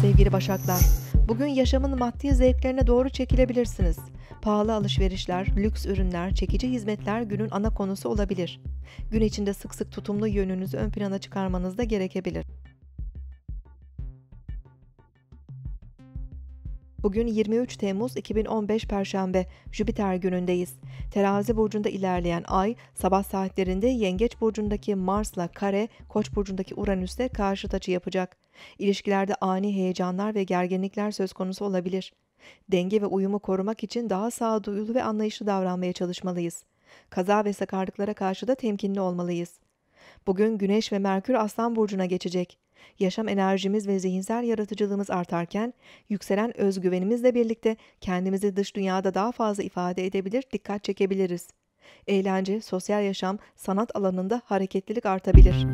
Sevgili Başaklar. Bugün yaşamın maddi zevklerine doğru çekilebilirsiniz. Pahalı alışverişler, lüks ürünler, çekici hizmetler günün ana konusu olabilir. Gün içinde sık sık tutumlu yönünüzü ön plana çıkarmanız da gerekebilir. Bugün 23 Temmuz 2015 Perşembe, Jüpiter günündeyiz. Terazi burcunda ilerleyen ay, sabah saatlerinde Yengeç burcundaki Mars'la kare, Koç burcundaki Uranüs'te karşıt açı yapacak. İlişkilerde ani heyecanlar ve gerginlikler söz konusu olabilir. Denge ve uyumu korumak için daha sağduyulu ve anlayışlı davranmaya çalışmalıyız. Kaza ve sakarlıklara karşı da temkinli olmalıyız. Bugün Güneş ve Merkür Aslan burcuna geçecek. Yaşam enerjimiz ve zihinsel yaratıcılığımız artarken, yükselen özgüvenimizle birlikte kendimizi dış dünyada daha fazla ifade edebilir, dikkat çekebiliriz. Eğlence, sosyal yaşam, sanat alanında hareketlilik artabilir.